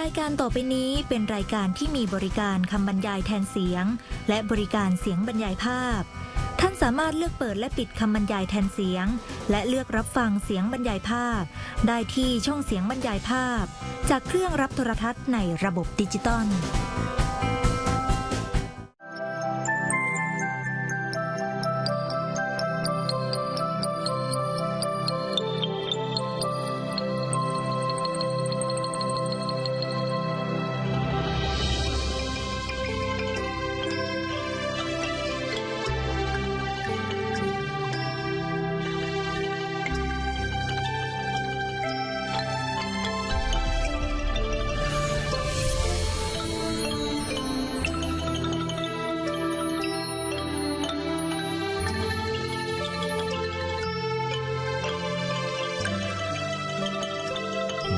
รายการต่อไปนี้เป็นรายการที่มีบริการคำบรรยายแทนเสียง และบริการเสียงบรรยายภาพ ท่านสามารถเลือกเปิดและปิดคำบรรยายแทนเสียง และเลือกรับฟังเสียงบรรยายภาพ ได้ที่ช่องเสียงบรรยายภาพ จากเครื่องรับโทรทัศน์ในระบบดิจิตอล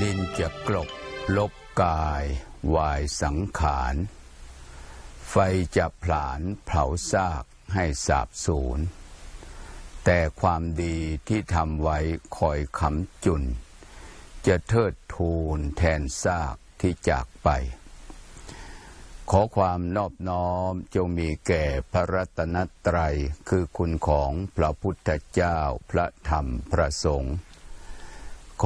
ดินจะกลบลบกาย วายสังขาร ไฟจะผลาญเผาซากให้สาบสูญ แต่ความดีที่ทำไว้คอยคำจุน จะเทิดทูนแทนซากที่จากไป ขอความนอบน้อมจงมีแก่พระรัตนตรัยคือคุณของพระพุทธเจ้าพระธรรมพระสงฆ์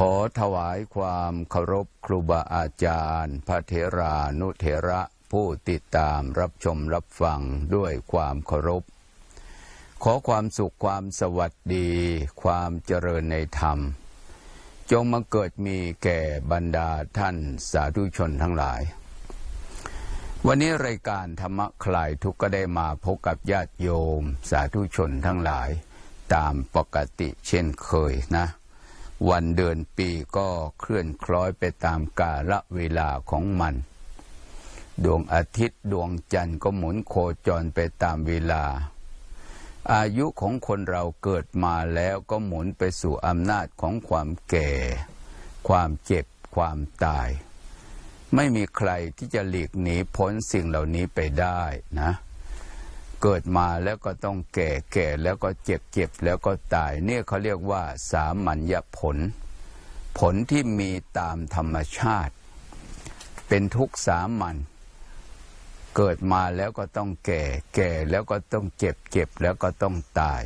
ขอถวายความเคารพครูบาอาจารย์ พระเถรานุเถระผู้ติดตามรับชมรับฟังด้วยความเคารพ ขอความสุขความสวัสดี ความเจริญในธรรม จงมาเกิดมีแก่บรรดาท่านสาธุชนทั้งหลาย วันนี้รายการธรรมะคลายทุกข์ก็ได้มาพบกับญาติโยม สาธุชนทั้งหลาย ตามปกติเช่นเคยนะ วันเดือนปีก็เคลื่อนคล้อยไปตามกาลเวลาของมัน ดวงอาทิตย์ดวงจันทร์ก็หมุนโคจรไปตามเวลา อายุของคนเราเกิดมาแล้วก็หมุนไปสู่อำนาจของความแก่ ความเจ็บ ความตาย ไม่มีใครที่จะหลีกหนีพ้นสิ่งเหล่านี้ไปได้นะ เกิดมาแล้วก็ต้องแก่แก่แล้วก็เจ็บเจ็บแล้วก็ตาย เนี่ยเขาเรียกว่า สามัญญผล ผลที่มีตามธรรมชาติ เป็นทุกข์สามัญเกิดมาแล้วก็ต้องแก่ แก่แล้วก็ต้องเจ็บเจ็บแล้วก็ต้องตาย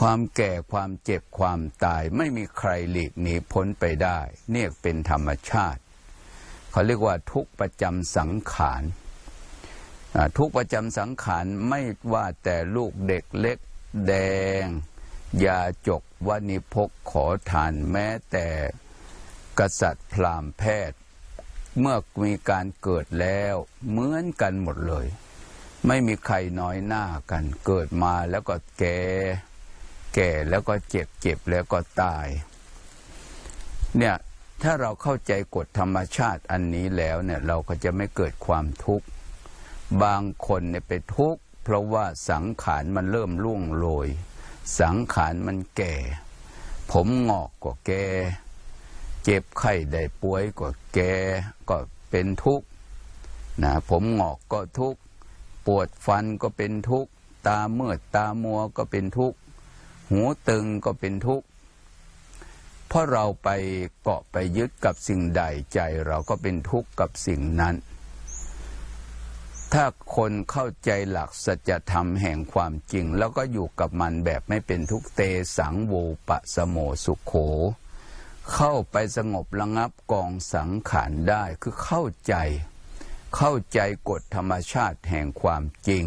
ความแก่ความเจ็บความตายไม่มีใครหลีกหนีพ้นไปได้ เนี่ยเป็นธรรมชาติ เขาเรียกว่าทุกประจำสังขาร ทุกประจำสังขารไม่ว่าแต่ลูกเด็กเล็กแดง ยาจกวณิพกขอทานแม้แต่กษัตริย์พราหมณ์แพทย์ เมื่อมีการเกิดแล้วเหมือนกันหมดเลย ไม่มีใครน้อยหน้ากันเกิดมาแล้วก็แก่แก่แล้วก็เจ็บเจ็บแล้วก็ตาย เนี่ยถ้าเราเข้าใจกฎธรรมชาติอันนี้แล้วเนี่ยเราก็จะไม่เกิดความทุกข์ บางคนเนี่ยไปทุกข์เพราะว่าสังขารมันเริ่มล่วงโรย สังขารมันแก่ ผมงอกก็แก่ เจ็บไข้ได้ป่วยก็แก่ก็เป็นทุกข์นะผมงอกก็ทุกข์ปวดฟันก็เป็นทุกข์ตาเมื่อดตามัวก็เป็นทุกข์หูตึงก็เป็นทุกข์เพราะเราไปเกาะไปยึดกับสิ่งใดใจเราก็เป็นทุกข์กับสิ่งนั้น ถ้าคนเข้าใจหลักสัจธรรมแห่งความจริง แล้วก็อยู่กับมันแบบไม่เป็นทุกเตสังโวปะสโมสุขโข เข้าไปสงบระงับกองสังขารได้คือเข้าใจ เข้าใจกฎธรรมชาติแห่งความจริง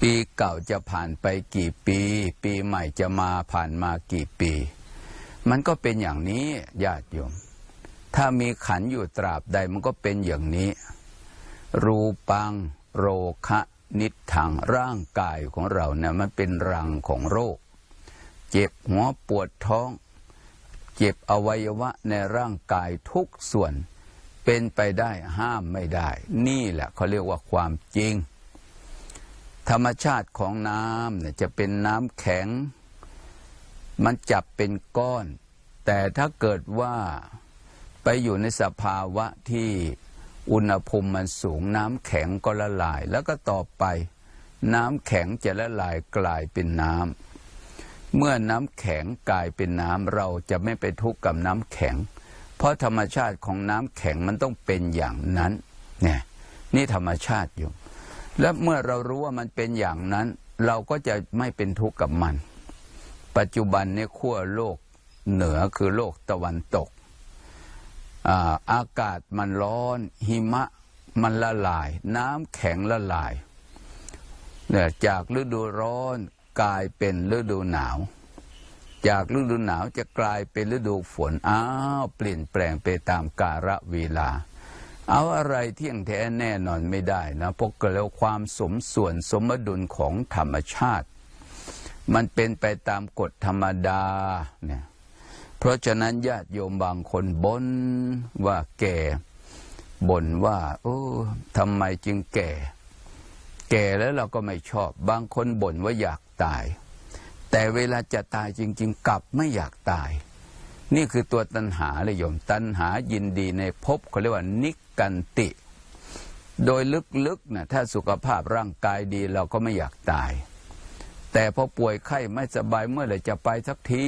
ปีเก่าจะผ่านไปกี่ปี ปีใหม่จะมาผ่านมากี่ปี มันก็เป็นอย่างนี้ญาติโยม ถ้ามีขันอยู่ตราบใดมันก็เป็นอย่างนี้ รูปังโรคะนิถังร่างกายของเราเนี่ยมันเป็นรังของโรค เจ็บหัวปวดท้อง เจ็บอวัยวะในร่างกายทุกส่วน เป็นไปได้ห้ามไม่ได้ นี่แหละเขาเรียกว่าความจริง ธรรมชาติของน้ำเนี่ยจะเป็นน้ำแข็ง มันจับเป็นก้อน แต่ถ้าเกิดว่าไปอยู่ในสภาวะที่ อุณหภูมิมันสูงน้ำแข็งก็ละลาย แล้วก็ต่อไป น้ำแข็งจะละลายกลายเป็นน้ำเมื่อน้ำแข็งกลายเป็นน้ำเราจะไม่ไปทุกข์กับน้ำแข็ง เพราะธรรมชาติของน้ำแข็งมันต้องเป็นอย่างนั้นเนี่ยนี่ธรรมชาติอยู่ และเมื่อเรารู้ว่ามันเป็นอย่างนั้น เราก็จะไม่เป็นทุกข์กับมัน ปัจจุบันในขั้วโลกเหนือคือโลกตะวันตก อากาศมันร้อนหิมะมันละลาย น้ำแข็งละลายเนี่ยจากฤดูร้อนกลายเป็นฤดูหนาว จากฤดูหนาวจะกลายเป็นฤดูฝนอ้าวเปลี่ยนแปลงไปตามกาลเวลา เอาอะไรเที่ยงแท้แน่นอนไม่ได้นะเพราะกิดแล้วความสมส่วนสมดุลของธรรมชาติ มันเป็นไปตามกฎธรรมดาเนี่ย เพราะฉะนั้นญาติโยมบางคนบ่นว่าแก่บ่นว่าโอ้ทำไมจึงแก่ แก่แล้วเราก็ไม่ชอบ บางคนบ่นว่าอยากตาย แต่เวลาจะตายจริง ๆ กลับไม่อยากตาย นี่คือตัวตัณหาเลยโยม ตัณหายินดีในภพเขาเรียกว่านิกันติ โดยลึกๆนะถ้าสุขภาพร่างกายดีเราก็ไม่อยากตาย แต่พอป่วยไข้ไม่สบายเมื่อไหร่จะไปสักที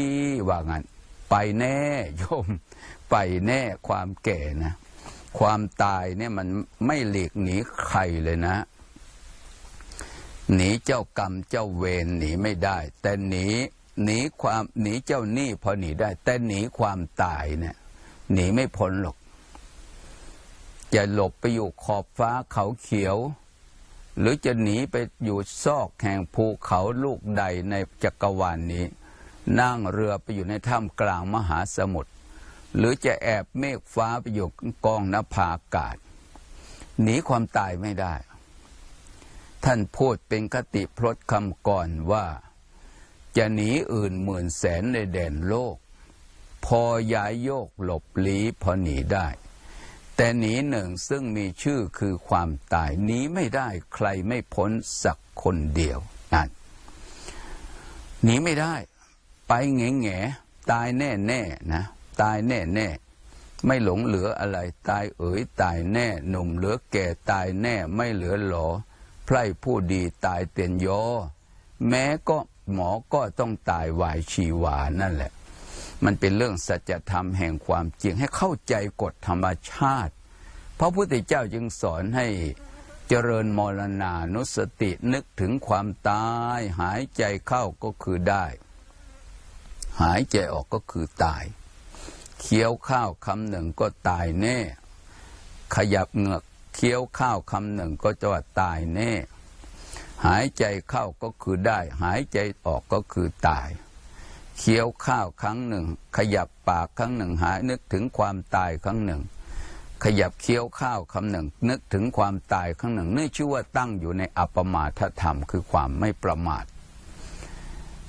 ว่างั้น ไปแน่โยม ไปแน่ความแก่นะ ความตายเนี่ยมันไม่หลีกหนีใครเลยนะ หนีเจ้ากรรมเจ้าเวรหนีไม่ได้ แต่หนีหนีความหนีเจ้าหนี้พอหนีได้ แต่หนีความตายเนี่ยหนีไม่พ้นหรอกจะหลบไปอยู่ขอบฟ้าเขาเขียว หรือจะหนีไปอยู่ซอกแห่งภูเขาลูกใดในจักรวาลนนี้ นั่งเรือไปอยู่ในถ้ำกลางมหาสมุทรหรือจะแอบเมฆฟ้าไปอยู่กองนภาอากาศ หนีความตายไม่ได้ ท่านพูดเป็นคติพลดคำก่อนว่า จะหนีอื่นหมื่นแสนในแดนโลก พอย้ายโยกหลบลี้พอหนีได้ แต่หนีหนึ่งซึ่งมีชื่อคือความตายหนีไม่ได้ใครไม่พ้นสักคนเดียวนั่นหนีไม่ได้ ไปแง่แง่ตายแน่แน่นะตายแน่แน่ไม่หลงเหลืออะไร ตายเอ๋ยตายแน่หนุ่มเหลือแก่ตายแน่ไม่เหลือหลอไพร่ผู้ดีตายเตียนยอ แม้ก็หมอก็ต้องตายวายชีวานั่นแหละ มันเป็นเรื่องสัจธรรมแห่งความจริงให้เข้าใจกฎธรรมชาติ พระพุทธเจ้าจึงสอนให้เจริญมรณานุสตินึกถึงความตายหายใจเข้าก็คือได้ หายใจออกก็คือตาย เคี้ยวข้าวคำหนึ่งก็ตายแน่ ขยับเหงือกเคี้ยวข้าวคำหนึ่งก็จะว่าตายแน่ หายใจเข้าก็คือได้ หายใจออกก็คือตาย เคี้ยวข้าวครั้งหนึ่ง ขยับปากครั้งหนึ่ง หายนึกถึงความตายครั้งหนึ่ง ขยับเคี้ยวข้าวคำหนึ่ง นึกถึงความตายครั้งหนึ่งนี่ชื่อว่าตั้งอยู่ในอัปปมาทธรรม คือความไม่ประมาท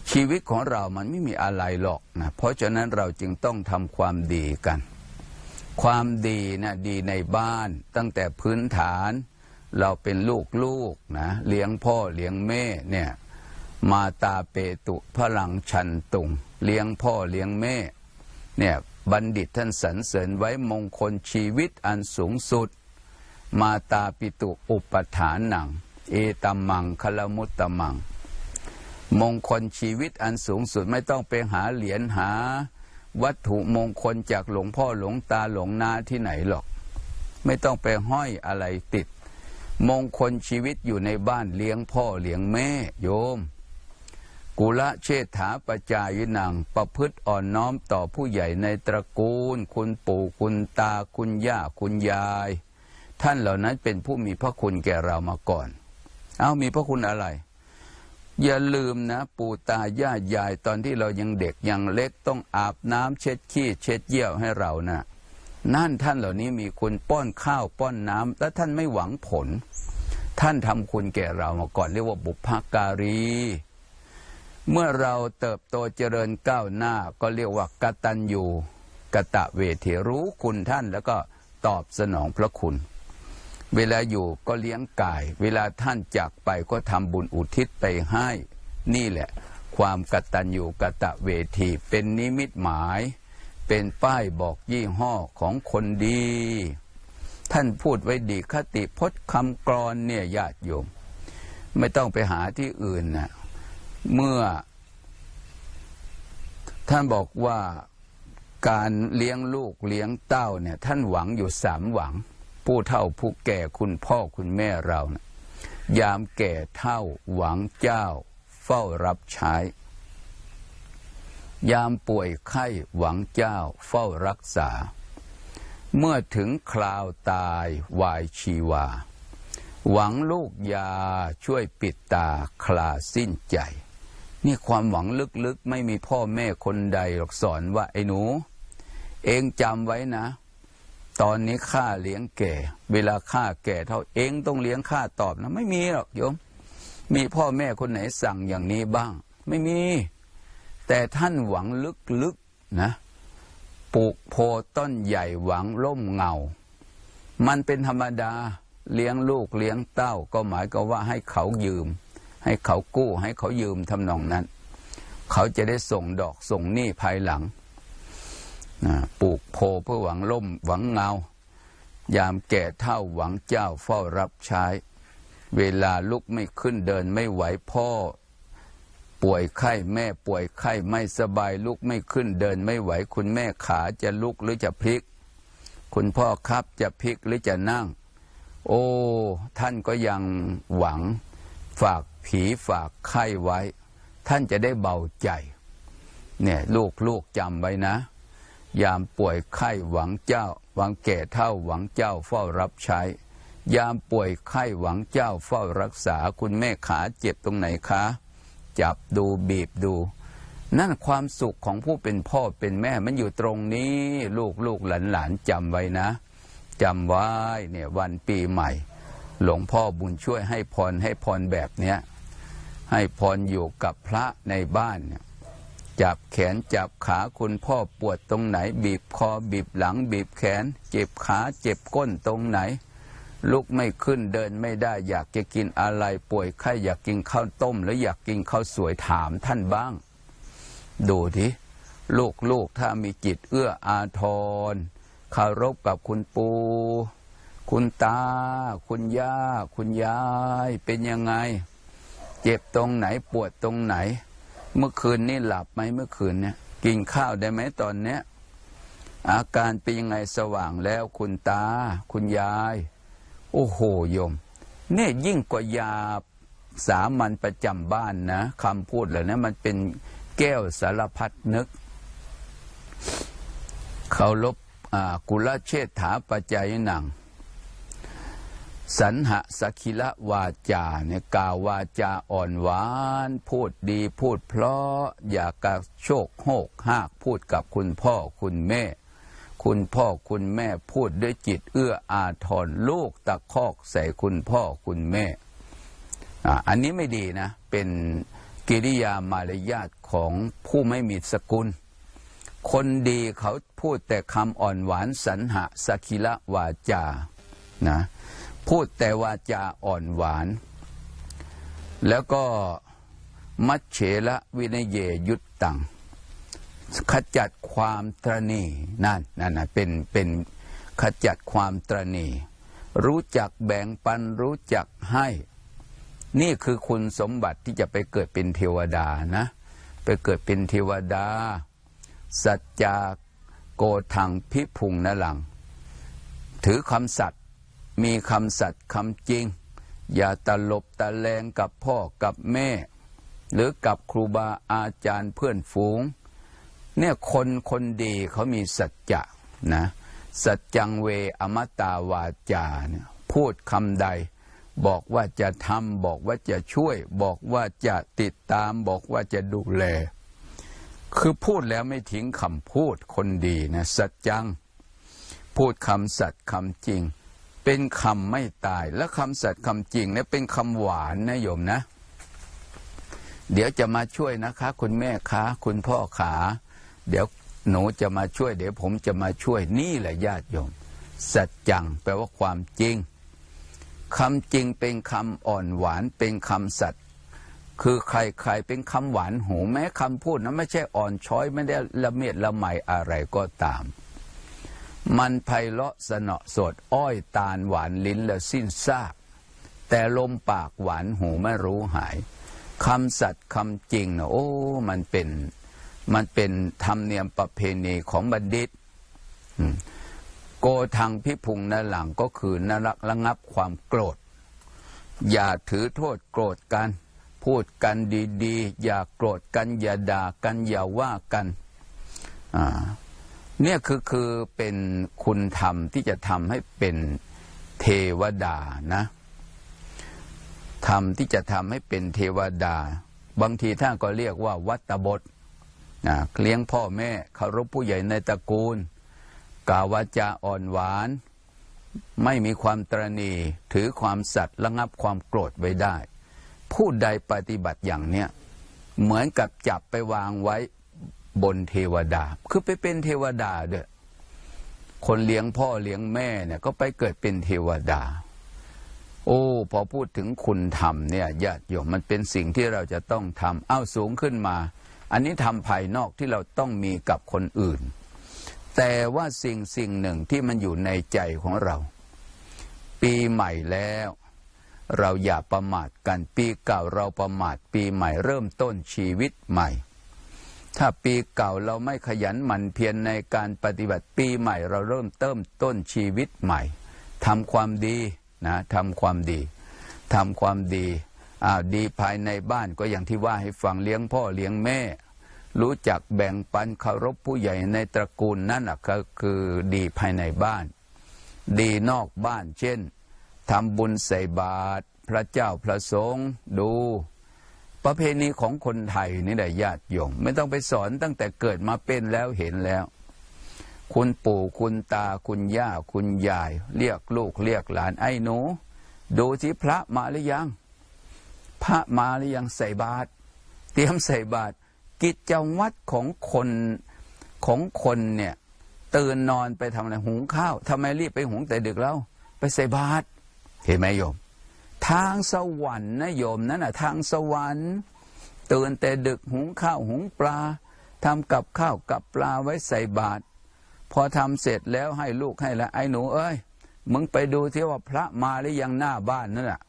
ชีวิตของเรามันไม่มีอะไรหรอกนะเพราะฉะนั้นเราจึงต้องทำความดีกัน ความดีนะดีในบ้านตั้งแต่พื้นฐานเราเป็นลูกลูกนะเลี้ยงพ่อเลี้ยงแม่เนี่ยมาตาเปตุพลังชันตุง เลี้ยงพ่อเลี้ยงแม่เนี่ยบัณฑิตท่านสรรเสริญไว้มงคลชีวิตอันสูงสุด มาตาปิตุอุปฐานัง เอตัมมังคลมุตตมัง มงคลชีวิตอันสูงสุดไม่ต้องไปหาเหรียญหา วัตถุมงคลจากหลวงพ่อหลวงตาหลวงนาที่ไหนหรอก ไม่ต้องไปห้อยอะไรติด มงคลชีวิตอยู่ในบ้านเลี้ยงพ่อเลี้ยงแม่โยม กุละเชษฐาประจายินังประพฤติอ่อนน้อมต่อผู้ใหญ่ในตระกูล คุณปู่คุณตาคุณย่าคุณยาย ท่านเหล่านั้นเป็นผู้มีพระคุณแก่เรามาก่อน เอามีพระคุณอะไร อย่าลืมนะ ปู่ตาย่ายายตอนที่เรายังเด็กยังเล็กต้องอาบน้ำเช็ดขี้เช็ดเยี่ยวให้เรานะนั่นท่านเหล่านี้มีคุณป้อนข้าวป้อนน้ำและท่านไม่หวังผล ท่านทำคุณแก่เรามาก่อนเรียกว่าบุพการี เมื่อเราเติบโตเจริญก้าวหน้าก็เรียกว่ากตัญญูกะตะเวทีรู้คุณท่านแล้วก็ตอบสนองพระคุณ เวลาอยู่ก็เลี้ยงกาย เวลาท่านจากไปก็ทำบุญอุทิศไปให้ นี่แหละ ความกตัญญูกะตะเวทีเป็นนิมิตหมาย เป็นป้ายบอกยี่ห้อของคนดี ท่านพูดไว้ดีคติพจน์คำกรอนเนี่ยญาติโยม ไม่ต้องไปหาที่อื่นนะเมื่อ ท่านบอกว่าการเลี้ยงลูกเลี้ยงเต้าเนี่ย ท่านหวังอยู่สามหวัง ผู้เฒ่าผู้แก่คุณพ่อคุณแม่เรานะยามแก่เท่าหวังเจ้า เฝ้ารับใช้ ยามป่วยไข้หวังเจ้า เฝ้ารักษา เมื่อถึงคราวตายวายชีวา หวังลูกยาช่วยปิดตาคลาสิ้นใจ นี่ความหวังลึกๆ ไม่มีพ่อแม่คนใดหรอกสอนว่าไอ้หนู เองจำไว้นะ ตอนนี้ข้าเลี้ยงแก่ เวลาข้าแก่เท่าเองต้องเลี้ยงข้าตอบนะไม่มีหรอกโยม มีพ่อแม่คนไหนสั่งอย่างนี้บ้าง ไม่มี แต่ท่านหวังลึกๆนะปลูกโพต้นใหญ่หวังร่มเงา มันเป็นธรรมดาเลี้ยงลูกเลี้ยงเต้าก็หมายก็ว่าให้เขายืม ให้เขากู้ให้เขายืมทำนองนั้น เขาจะได้ส่งดอกส่งหนี้ภายหลัง ปลูกโพเพื่อหวังล่มหวังเงา ยามแก่เท่าหวังเจ้าเฝ้ารับใช้ เวลาลุกไม่ขึ้นเดินไม่ไหวพ่อ ป่วยไข้แม่ป่วยไข้ไม่สบายลุกไม่ขึ้นเดินไม่ไหว คุณแม่ขาจะลุกหรือจะพลิก คุณพ่อครับจะพลิกหรือจะนั่ง โอ้ ท่านก็ยังหวัง ฝากผีฝากไข้ไว้ ท่านจะได้เบาใจ เนี่ยลูกลูกจำไว้นะ ยามป่วยไข้หวังเจ้า หวังแก่เท่าหวังเจ้าเฝ้ารับใช้ ยามป่วยไข้หวังเจ้าเฝ้ารักษาคุณแม่ขาเจ็บตรงไหนคะ จับดูบีบดู นั่นความสุขของผู้เป็นพ่อเป็นแม่มันอยู่ตรงนี้ ลูกลูกหลานหลานจำไว้นะจำไว้เนี่ยวันปีใหม่ หลวงพ่อบุญช่วยให้พรให้พรแบบเนี้ยให้พรอยู่กับพระในบ้านเนี่ย จับแขนจับขาคุณพ่อปวดตรงไหน บีบคอบีบหลัง บีบแขน เจ็บขาเจ็บก้นตรงไหน ลุกไม่ขึ้นเดินไม่ได้อยากจะกินอะไรป่วยไข้อยากกินข้าวต้ม หรืออยากกินข้าวสวยถามท่านบ้าง ดูทีลูกลูกถ้ามีจิตเอื้ออาทรคารพกับคุณปู คุณตา คุณย่า คุณยาย เป็นยังไง เจ็บตรงไหนปวดตรงไหน เมื่อคืนนี่หลับไหมเมื่อคืนเนี่ย กินข้าวได้ไหมตอนเนี้ยอาการเป็นยังไงสว่างแล้วคุณตา คุณยาย โอ้โหโยม เนี่ยยิ่งกว่ายาสามัญประจำบ้านนะคำพูดเหล่านี้มันเป็นแก้วสารพัดนึก เขาลบกุลเชษฐาปัจจัยหนัง สันหสกิละวาจาเนี่ยกล่าววาจาอ่อนหวาน พูดดีพูดเพราะอย่ากระโชกโหกหากพูดกับคุณพ่อคุณแม่ คุณพ่อคุณแม่พูดด้วยจิตเอื้ออาทรลูกตะคอกใส่คุณพ่อคุณแม่อ่าอันนี้ไม่ดีนะ เป็นกิริยามารยาทของผู้ไม่มีสกุล คนดีเขาพูดแต่คำอ่อนหวานสันหะสกิละวาจานะ พูดแต่วาจาอ่อนหวาน แล้วก็มัชเฉละวินเยยุตตังขจัดความตรณีนั่นนั่นนะเป็นเป็นขจัดความตรณีรู้จักแบ่งปันรู้จักให้ นี่คือคุณสมบัติที่จะไปเกิดเป็นเทวดานะ ไปเกิดเป็นเทวดา สัจจาโกทังพิพุงนลัง ถือคำสัตย มีคำสัตย์คำจริง อย่าตลบตะแลงกับพ่อกับแม่ หรือกับครูบาอาจารย์เพื่อนฝูง เนี่ยคนคนดีเขามีสัจจะนะสัจจังเวอมตาวาจาเนี่ยพูดคำใด บอกว่าจะทำบอกว่าจะช่วย บอกว่าจะติดตาม บอกว่าจะดูแล คือพูดแล้วไม่ทิ้งคำพูดคนดีนะสัจจัง พูดคำสัตย์คำจริง เป็นคำไม่ตาย และคำสัตย์คำจริงเนี่ยเป็นคำหวานนะโยมนะ เดี๋ยวจะมาช่วยนะคะ คุณแม่คะคุณพ่อขา เดี๋ยวหนูจะมาช่วย เดี๋ยวผมจะมาช่วยนี่แหละญาติโยม สัจจังแปลว่าความจริงคำจริงเป็นคำอ่อนหวานเป็นคำสัตย์คือใครๆเป็นคำหวานหูแม้คำพูดนั้นไม่ใช่อ่อนช้อยไม่ได้ละเมียดละไมอะไรก็ตาม มันไพเราะสนอสด อ้อยตาลหวานลิ้นแล้วสิ้นซาก แต่ลมปากหวานหูไม่รู้หายคำสัตย์คำจริงนะโอ้ มันเป็น มันเป็นธรรมเนียมประเพณีของบัณฑิต โกทังพิพุงนหลังก็คือนรักระงับความโกรธ อย่าถือโทษโกรธกัน พูดกันดี ๆ อย่าโกรธกัน อย่าด่ากัน อย่าว่ากัน อ่า เนี่ยคือคือเป็นคุณธรรมที่จะทำให้เป็นเทวดานะธรรมที่จะทำให้เป็นเทวดา บางทีท่านก็เรียกว่าวัตบทนะเลี้ยงพ่อแม่เคารพผู้ใหญ่ในตระกูล กาวาจาอ่อนหวาน ไม่มีความตรณีถือความสัตย์ระงับความโกรธไว้ได้ ผู้ใดปฏิบัติอย่างเนี้ยเหมือนกับจับไปวางไว้ บนเทวดา คือไปเป็นเทวดาด้อคนเลี้ยงพ่อเลี้ยงแม่เนี่ย ก็ไปเกิดเป็นเทวดา โอ้ พอพูดถึงคุณธรรมเนี่ยญาติโยมมันเป็นสิ่งที่เราจะต้องทำเอ้าสูงขึ้นมา อันนี้ทำภายนอกที่เราต้องมีกับคนอื่น แต่ว่าสิ่งสิ่งหนึ่งที่มันอยู่ในใจของเรา ปีใหม่แล้วเราอย่าประมาทกันปีเก่าเราประมาทปีใหม่เริ่มต้นชีวิตใหม่ ถ้าปีเก่าเราไม่ขยันหมั่นเพียรในการปฏิบัติปีใหม่เราเริ่มเติมต้นชีวิตใหม่ทำความดีนะทำความดีทำความดีอ่าดีภายในบ้านก็อย่างที่ว่าให้ฟังเลี้ยงพ่อเลี้ยงแม่ รู้จักแบ่งปันเคารพผู้ใหญ่ในตระกูลนั่นน่ะก็คือดีภายในบ้าน ดีนอกบ้านเช่นทำบุญใส่บาตรพระเจ้าพระสงฆ์ดู ประเพณีของคนไทยนี่แหละญาติโยมไม่ต้องไปสอนตั้งแต่เกิดมาเป็นแล้วเห็นแล้ว คุณปู่คุณตาคุณย่าคุณยาย เรียกลูกเรียกหลานไอ้หนูดูที่พระมาหรือยัง พระมาหรือยังใส่บาตรเตรียมใส่บาตรกิจวัตรของคนของคนเนี่ยตื่นนอนไปทำอะไรหุงข้าวทำไมรีบไปหุงแต่ดึกแล้ว ไปใส่บาตรเห็นไหมโยม ทางสวรรค์นะโยมนั่นน่ะทางสวรรค์ตื่นแต่ดึกหุงข้าวหุงปลาทำกับข้าวกับปลาไว้ใส่บาตรพอทำเสร็จแล้วให้ลูกให้ละไอ้หนูเอ้ยมึงไปดูที่ว่าพระมาหรือยังหน้าบ้านนั่นน่ะ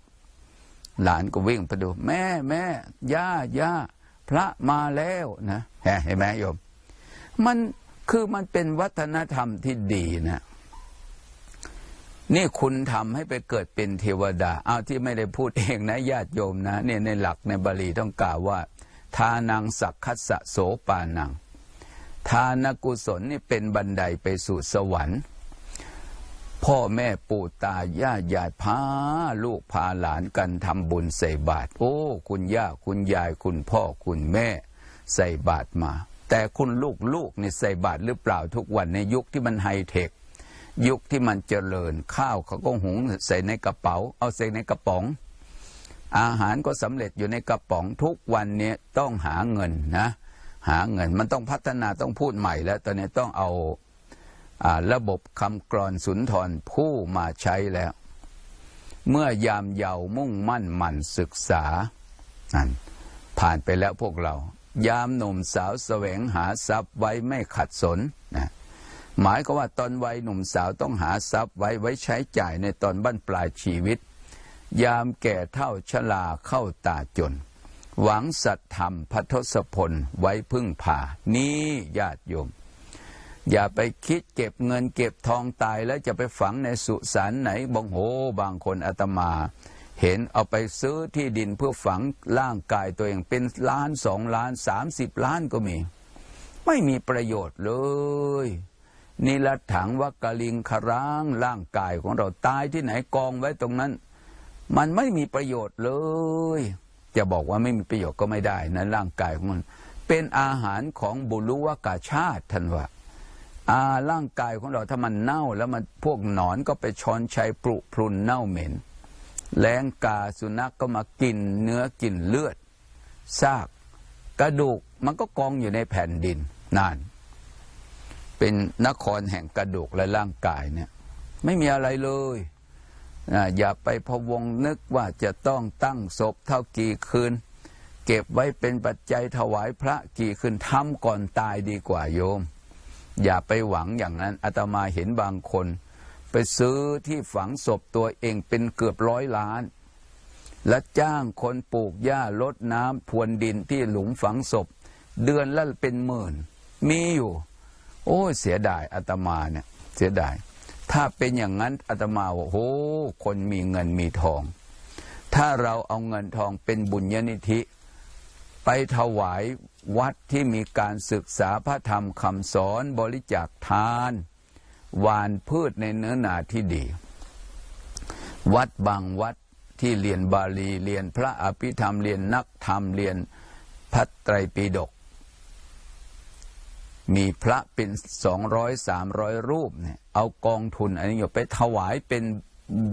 หลานก็วิ่งไปดู แม่แม่ย่าย่าพระมาแล้วนะเห็นไหมโยม มันคือมันเป็นวัฒนธรรมที่ดีนะ นี่คุณทำให้ไปเกิดเป็นเทวดาเอาที่ไม่ได้พูดเองนะญาติโยมนะเนี่ยในหลักในบาลีต้องกล่าวว่า ทานังสักคัสโสปานัง ทานกุศลนี่เป็นบันไดไปสู่สวรรค์ พ่อแม่ปู่ตาย่ายายพาลูกพาหลานกันทำบุญใส่บาตรโอ้ คุณย่าคุณยายคุณพ่อคุณแม่ใส่บาตรมา แต่คุณลูกลูกนี่ใส่บาตรหรือเปล่าทุกวันในยุคที่มันไฮเทค ยุคที่มันเจริญ ข้าวเขาก็หุงใส่ในกระเป๋า เอาใส่ในกระป๋อง อาหารก็สำเร็จอยู่ในกระป๋องทุกวันเนี้ยต้องหาเงินนะหาเงินมันต้องพัฒนาต้องพูดใหม่แล้ว ตอนนี้ต้องเอาอาระบบคำกรอนสุนทรผู้มาใช้แล้ว เมื่อยามเยาว์มุ่งมั่นหมั่นศึกษานั่นผ่านไปแล้วพวกเรา ยามหนุ่มสาวแสวงหาทรัพย์ไว้ไม่ขัดสนนะ หมายก็ว่าตอนวัยหนุ่มสาวต้องหาทรัพย์ไว้ไว้ใช้จ่ายในตอนบั้นปลายชีวิต ยามแก่เท่าชราเข้าตาจน หวังสัตธรรมพระทศพลไว้พึ่งผ่านี้ญาติโยม อย่าไปคิดเก็บเงินเก็บทองตายแล้วจะไปฝังในสุสานไหนบางโหบางคนอาตมาเห็นเอาไปซื้อที่ดินเพื่อฝังร่างกายตัวเองเป็นล้านสองล้านสามสิบล้านก็มี ไม่มีประโยชน์เลย นี่ละถังวักกลิงคร้างร่างกายของเราตายที่ไหนกองไว้ตรงนั้น มันไม่มีประโยชน์เลย จะบอกว่าไม่มีประโยชน์ก็ไม่ได้นะร่างกายของมัน เป็นอาหารของบุรุวกาชาติท่านว่าอาร่างกายของเราถ้ามันเน่าแล้วมันพวกหนอนก็ไปช้อนชัยปรุพรุนเน่าเหม็น แรงกาสุนัขกก็มากินเนื้อกินเลือดซาก กระดูกมันก็กองอยู่ในแผ่นดินนาน เป็นนครแห่งกระดูกและร่างกายเนี่ยไม่มีอะไรเลยนะอย่าไปพะวงนึกว่าจะต้องตั้งศพเท่ากี่คืน เก็บไว้เป็นปัจจัยถวายพระกี่คืนทำก่อนตายดีกว่าโยม อย่าไปหวังอย่างนั้นอาตมาเห็นบางคน ไปซื้อที่ฝังศพตัวเองเป็นเกือบร้อยล้าน และจ้างคนปลูกหญ้าลดน้ำพรวนดินที่หลุมฝังศพ เดือนละเป็นหมื่น มีอยู่ โอ้เสียดายอาตมาเนี่ย เสียดาย ถ้าเป็นอย่างนั้นอาตมาว่าโอ้คนมีเงินมีทอง ถ้าเราเอาเงินทองเป็นบุญญานิธิ ไปถวายวัดที่มีการศึกษาพระธรรมคำสอนบริจาคทานหวานพืชในเนื้อนาที่ดี วัดบางวัดที่เรียนบาลีเรียนพระอภิธรรมเรียนนักธรรมเรียนพระไตรปิฎก มีพระเป็นสองร้อยสามร้อยรูปเนี่ยเอากองทุนอันนี้ไปถวายเป็น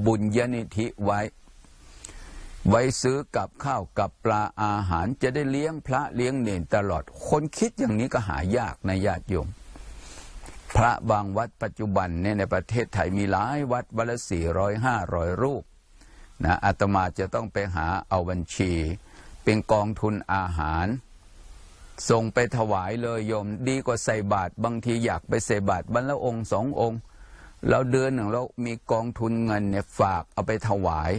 บุญญานิธิไว้ ไว้ซื้อกับข้าวกับปลาอาหารจะได้เลี้ยงพระเลี้ยงเนนตลอด คนคิดอย่างนี้ก็หายากนะญาติโยม พระบางวัดปัจจุบันเนี่ยในประเทศไทยมีหลายวัดวันละสี่ร้อยห้าร้อยรูปนะอาตมาจะต้องไปหาเอาบัญชี เป็นกองทุนอาหาร ส่งไปถวายเลยโยม ดีกว่าใส่บาตรบางทีอยากไปใส่บาตรบรรละองค์สององค์เราเดือนหนึ่งเรามีกองทุนเงินเนี่ยฝากเอาไปถวาย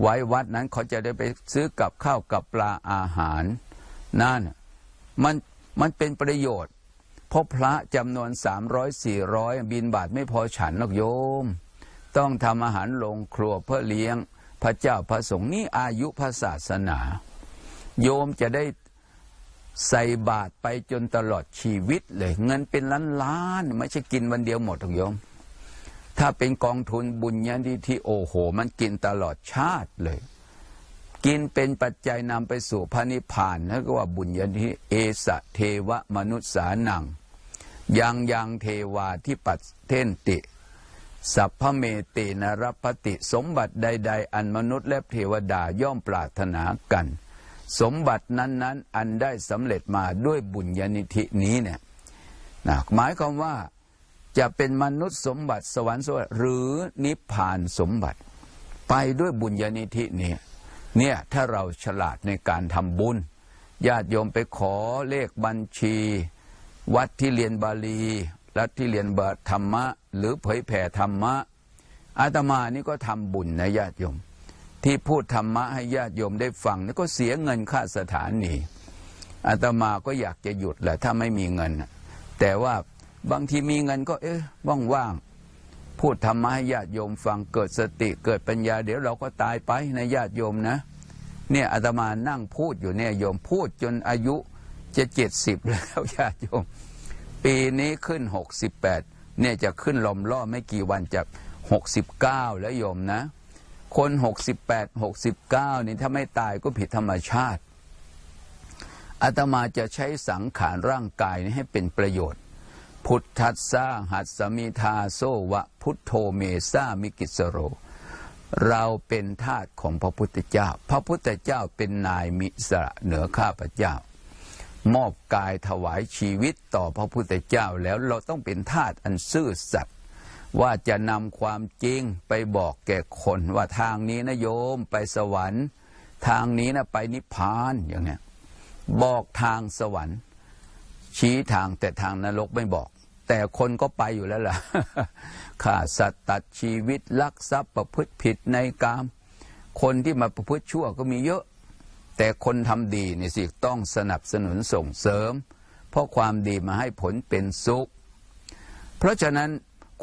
ไว้วัดนั้นเขาจะได้ไปซื้อกับข้าวกับปลาอาหารนั่นมันมันเป็นประโยชน์เพราะพระจำนวนสามร้อยสี่ร้อยบินบาทไม่พอฉันหรอกโยม ต้องทำอาหารลงครัวเพื่อเลี้ยง พระเจ้าพระสงฆ์นี่อายุพระศาสนา โยมจะได้ ใส่บาตรไปจนตลอดชีวิตเลย เงินเป็นล้านล้านๆไม่ใช่กินวันเดียวหมดหรอกโยม ถ้าเป็นกองทุนบุญญาณิธิโอ้โห มันกินตลอดชาติเลย กินเป็นปัจจัยนำไปสู่พระนิพพานนั่นก็ว่าบุญญาธิเอสะเทวมนุษย์สานังยังยังเทวาที่ปัดเทนติสัพพเมตินรพติสมบัติใด ๆ อันมนุษย์และเทวดาย่อมปรารถนากัน สมบัตินั้น ๆ อันได้สำเร็จมาด้วยบุญญาณิธินี้เนี่ยนะหมายความว่าจะเป็นมนุษย์สมบัติสวรรค์สวรรค์หรือนิพพานสมบัติ ไปด้วยบุญญาณิธินี่ยเนี่ยถ้าเราฉลาดในการทำบุญ ญาติโยมไปขอเลขบัญชี วัดที่เรียนบาลีและที่เรียนบาธรรมะ หรือเผยแผ่ธรรมะอาตมานี่ก็ทำบุญนะญาติโยม ที่พูดธรรมะให้ญาติโยมได้ฟังนี่ก็เสียเงินค่าสถานีอาตมาก็อยากจะหยุดแหละถ้าไม่มีเงิน แต่ว่าบางทีมีเงินก็เอ๊ะว่างๆพูดธรรมะให้ญาติโยมฟังเกิดสติเกิดปัญญา เดี๋ยวเราก็ตายไปนะญาติโยมนะเนี่ยอาตมานั่งพูดอยู่เนี่ยโยมพูดจนอายุจะเจ็ดสิบแล้วญาติโยม ปีนี้ขึ้นหกสิบแปดเนี่ยจะขึ้นลมล่อไม่กี่วันจากหกสิบเก้าแล้วโยมนะ คนหกสิบแปดหกสิบเก้านี่ถ้าไม่ตายก็ผิดธรรมชาติอาตมาจะใช้สังขารร่างกายนี้ให้เป็นประโยชน์ พุทธัสสะหัสสมิทาโซวะ พุทโธเมสามิกิสโร เราเป็นทาสของพระพุทธเจ้า พระพุทธเจ้าเป็นนายมิสระเหนือข้าพเจ้า มอบกายถวายชีวิตต่อพระพุทธเจ้าแล้วเราต้องเป็นทาสอันซื่อสัตย์ ว่าจะนำความจริงไปบอกแก่คนว่าทางนี้นะโยมไปสวรรค์ ทางนี้นะไปนิพพานอย่างเนี้ยบอกทางสวรรค์ ชี้ทางแต่ทางนรกไม่บอก แต่คนก็ไปอยู่แล้วล่ะฆ่าสัตว์ตัดชีวิตลักทรัพย์ประพฤติผิดในกาม คนที่มาประพฤติชั่วก็มีเยอะ แต่คนทำดีนี่สิต้องสนับสนุนส่งเสริม เพราะความดีมาให้ผลเป็นสุข เพราะฉะนั้น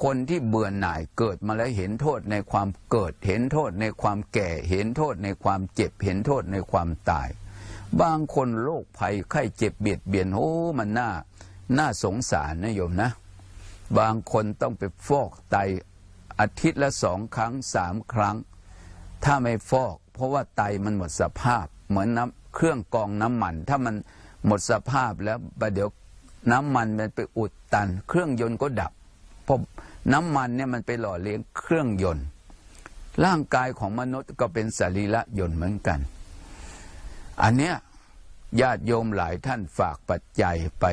คนที่เบื่อหน่ายเกิดมาแล้วเห็นโทษในความเกิด เห็นโทษในความแก่ เห็นโทษในความเจ็บ เห็นโทษในความตาย บางคนโรคภัยไข้เจ็บเบียดเบียนโอ้มันน่าน่าสงสารนะโยมนะ บางคนต้องไปฟอกไตอาทิตย์ละสองครั้งสามครั้ง ถ้าไม่ฟอก เพราะว่าไตมันหมดสภาพ เหมือนน้ำเครื่องกองน้ำมัน ถ้ามันหมดสภาพแล้วประเดี๋ยวน้ำมันมันไปอุดตัน เครื่องยนต์ก็ดับเพราะ น้ำมันเนี่ยมันไปหล่อเลี้ยงเครื่องยนต์ ร่างกายของมนุษย์ก็เป็นสรีระยนต์เหมือนกัน อันเนี้ยญาติโยมหลายท่านฝากปัจจัยไป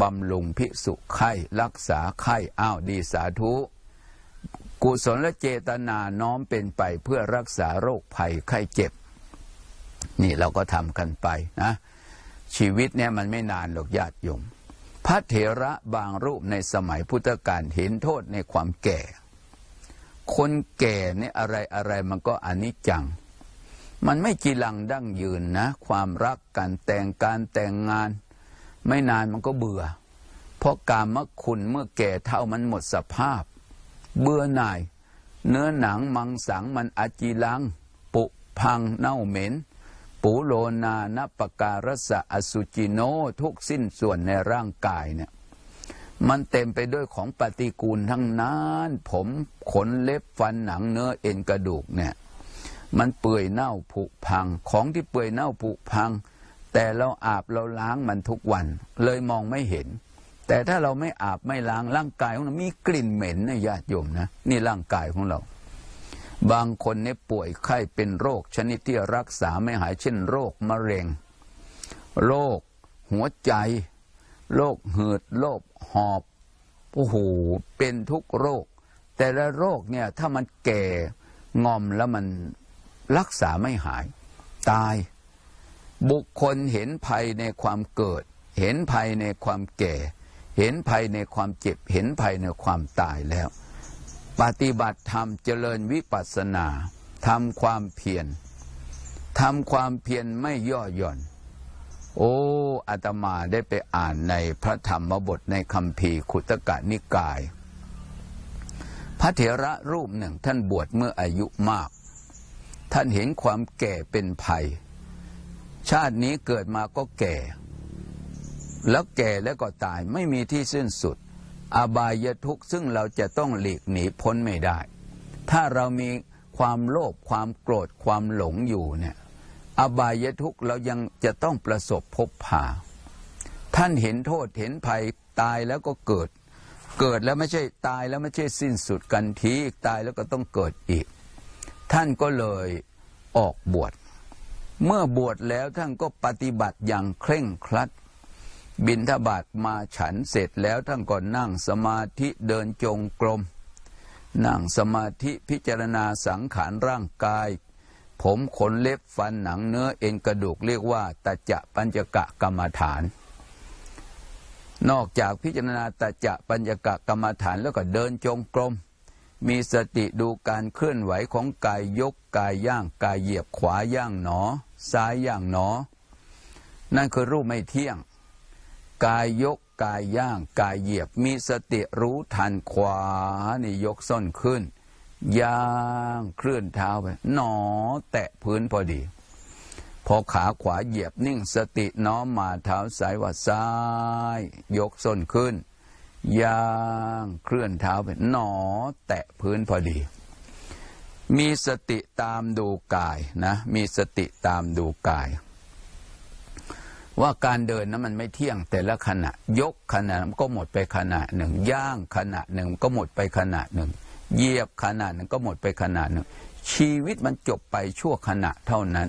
บำรุงภิกษุไข้รักษาไข้อ้าวดีสาธุกุศลและเจตนาน้อมเป็นไปเพื่อรักษาโรคภัยไข้เจ็บ นี่เราก็ทำกันไปนะ ชีวิตเนี่ยมันไม่นานหรอกญาติโยม พระเถระบางรูปในสมัยพุทธกาลเห็นโทษในความแก่ คนแก่เนี่ยอะไรอะไรมันก็อนิจจัง มันไม่จีรังดั้งยืนนะ ความรักการแต่งการแต่งงาน ไม่นานมันก็เบื่อ เพราะการมคุณเมื่อแก่เท่ามันหมดสภาพ เบื่อหน่าย เนื้อหนังมังสังมันอาจีลัง ปุพังเน่าเหม็น ปูโลนานปการสะอสุจิโนทุกสิ้นส่วนในร่างกายเนี่ยมันเต็มไปด้วยของปฏิกูลทั้งนั้นผมขนเล็บฟันหนังเนื้อเอ็นกระดูกเนี่ย มันเปื่อยเน่าผุพัง ของที่เปื่อยเน่าผุพัง แต่เราอาบเราล้างมันทุกวัน เลยมองไม่เห็น แต่ถ้าเราไม่อาบไม่ล้างร่างกายของเรา มีกลิ่นเหม็นนะญาติโยมนะ นี่ร่างกายของเรา บางคนเนี่ยป่วยไข้เป็นโรค ชนิดที่รักษาไม่หายเช่น โรคมะเร็ง โรคหัวใจ โรคหืดโรคหอบโอ้โหเป็นทุกโรค แต่ละโรคเนี่ยถ้ามันแก่งอมแล้วมันรักษาไม่หาย ตาย บุคคลเห็นภัยในความเกิด เห็นภัยในความแก่ เห็นภัยในความเจ็บ เห็นภัยในความตายแล้ว ปฏิบัติธรรมเจริญวิปัสสนาทำความเพียรทำความเพียรไม่ย่อหย่อน โอ้อาตมาได้ไปอ่านในพระธรรมบทในคำพีขุตกะนิกาย พระเถระรูปหนึ่งท่านบวชเมื่ออายุมาก ท่านเห็นความแก่เป็นภัย ชาตินี้เกิดมาก็แก่ แล้วแก่แล้วก็ตายไม่มีที่สิ้นสุด อบายทุกข์ซึ่งเราจะต้องหลีกหนีพ้นไม่ได้ ถ้าเรามีความโลภความโกรธความหลงอยู่เนี่ยอบายทุกข์เรายังจะต้องประสบพบผ่า ท่านเห็นโทษเห็นภัยตายแล้วก็เกิด เกิดแล้วไม่ใช่ตายแล้วไม่ใช่สิ้นสุดกันทีตายแล้วก็ต้องเกิดอีก ท่านก็เลยออกบวชเมื่อบวชแล้วท่านก็ปฏิบัติอย่างเคร่งครัด บินทบาทมาฉันเสร็จแล้วท่านก็นั่งสมาธิเดินจงกรม นั่งสมาธิพิจารณาสังขารร่างกาย ผมขนเล็บฟันหนังเนื้อเอ็นกระดูกเรียกว่าตัจะปัญจกะกรรมฐาน นอกจากพิจารณาตัจจะปัญจกะกรรมฐานแล้วก็เดินจงกรม มีสติดูการเคลื่อนไหวของกายยกกายย่างกายเหยียบขวาย่างหนอ ซ้ายย่างหนอ นั่นคือรูปไม่เที่ยง กายยกกายย่างกายเหยียบมีสติรู้ทันขวานี่ยกส้นขึ้น ย่างเคลื่อนเท้าไป หนอแตะพื้นพอดี พอขาขวาเหยียบนิ่งสติน้อมมาเท้าซ้ายว่าซ้าย ยกส้นขึ้น ย่างเคลื่อนเท้าไป หนอแตะพื้นพอดี มีสติตามดูกายนะ มีสติตามดูกาย ว่าการเดินนั้นมันไม่เที่ยงแต่ละขณะ ยกขณะก็หมดไปขณะหนึ่ง ย่างขณะหนึ่งก็หมดไปขณะหนึ่งเหยียบขณะหนึ่งก็หมดไปขณะหนึ่ง ชีวิตมันจบไปชั่วขณะเท่านั้น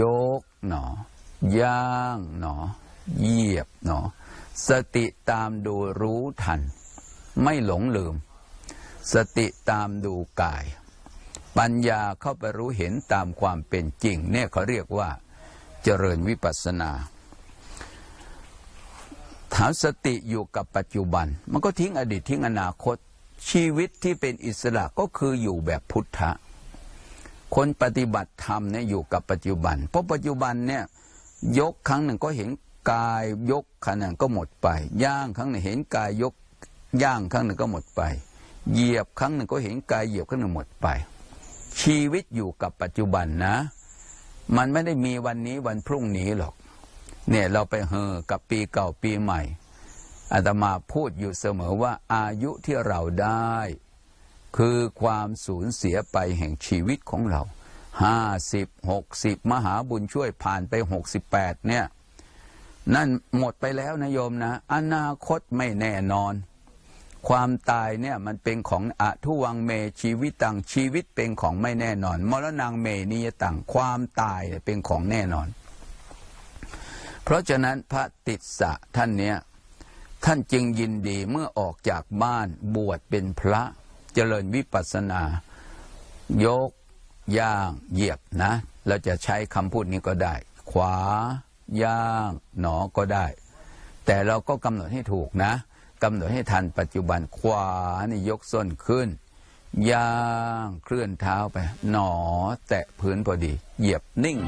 ยกหนอย่างหนอเหยียบหนอ สติตามดูรู้ทัน ไม่หลงลืม สติตามดูกาย ปัญญาเข้าไปรู้เห็นตามความเป็นจริง เนี่ยเขาเรียกว่า เจริญวิปัสสนาถามสติอยู่กับปัจจุบัน มันก็ทิ้งอดีตทิ้งอนาคต ชีวิตที่เป็นอิสระก็คืออยู่แบบพุทธะ คนปฏิบัติธรรมเนี่ยอยู่กับปัจจุบัน เพราะปัจจุบันเนี่ยยกครั้งหนึ่งก็เห็นกายยกครั้งหนึ่งก็หมดไป ย่างครั้งหนึ่งเห็นกายยกย่างครั้งหนึ่งก็หมดไป เหยียบครั้งหนึ่งก็เห็นกายเหยียบครั้งหนึ่งหมดไป ชีวิตอยู่กับปัจจุบันนะ มันไม่ได้มีวันนี้วันพรุ่งนี้หรอก เนี่ยเราไปเฮอกับปีเก่าปีใหม่อาตมาพูดอยู่เสมอว่าอายุที่เราได้ คือความสูญเสียไปแห่งชีวิตของเราห้าสิบหกสิบมหาบุญช่วยผ่านไปหกสิบแปดเนี่ย นั่นหมดไปแล้วนะโยมนะ อนาคตไม่แน่นอน ความตายเนี่ยมันเป็นของอทุวังเมชีวิตตังชีวิตเป็นของไม่แน่นอน มรณงเมนิยตังความตายเป็นของแน่นอน เพราะฉะนั้นพระติสสะท่านเนี้ยท่านจึงยินดีเมื่อออกจากบ้านบวชเป็นพระเจริญวิปัสสนา ยก ย่าง เหยียบนะ เราจะใช้คำพูดนี้ก็ได้ ขวา ย่าง หนอก็ได้ แต่เราก็กำหนดให้ถูกนะ กำหนดให้ทันปัจจุบันขวานี่ยกส้นขึ้น ย่างเคลื่อนเท้าไป หนอแตะพื้นพอดี เหยียบนิ่ง